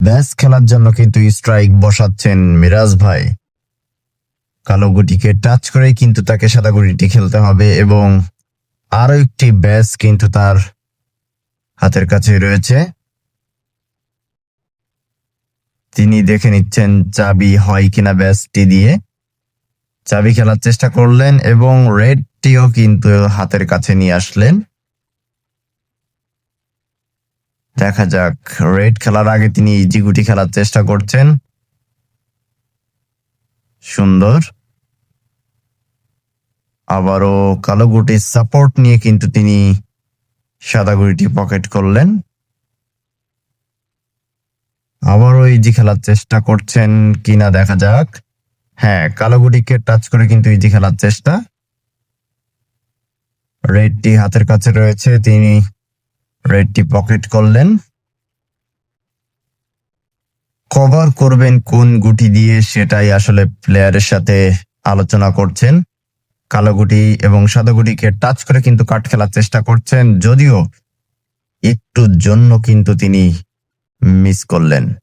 ব্যাস, খেলার জন্য কিন্তু স্ট্রাইক বসাচ্ছেন মিরাজ ভাই। কালো গুটিকে টাচ করে কিন্তু তাকে সাদা গুটিটি খেলতে হবে এবং আরও একটি ব্যাস কিন্তু তার হাতের কাছে রয়েছে। তিনি দেখে নিচ্ছেন চাবি হয় কিনা ব্যাসটি দিয়ে। চাবি খেলার চেষ্টা করলেন এবং রেডটিও কিন্তু হাতের কাছে নিয়ে আসলেন। দেখা যাক। রেড খেলার আগে তিনি ইজি গুটি খেলার চেষ্টা করছেন। সুন্দর। আবারও কালো গুটির সাপোর্ট নিয়ে কিন্তু তিনি সাদা গুটিটি পকেট করলেন। আবারও ইজি খেলার চেষ্টা করছেন কিনা দেখা যাক। হ্যাঁ কালো গুটিকে টাচ করে কিন্তু ইজি খেলার চেষ্টা। রেডটি হাতের কাছে রয়েছে, তিনি রেডটি পকেট করলেন। কভার করবেন কোন গুটি দিয়ে সেটাই আসলে প্লেয়ারের সাথে আলোচনা করছেন। কালো গুটি এবং সাদা গুটিকে টাচ করে কিন্তু কাট খেলার চেষ্টা করছেন, যদিও একটু জন্য কিন্তু তিনি মিস করলেন।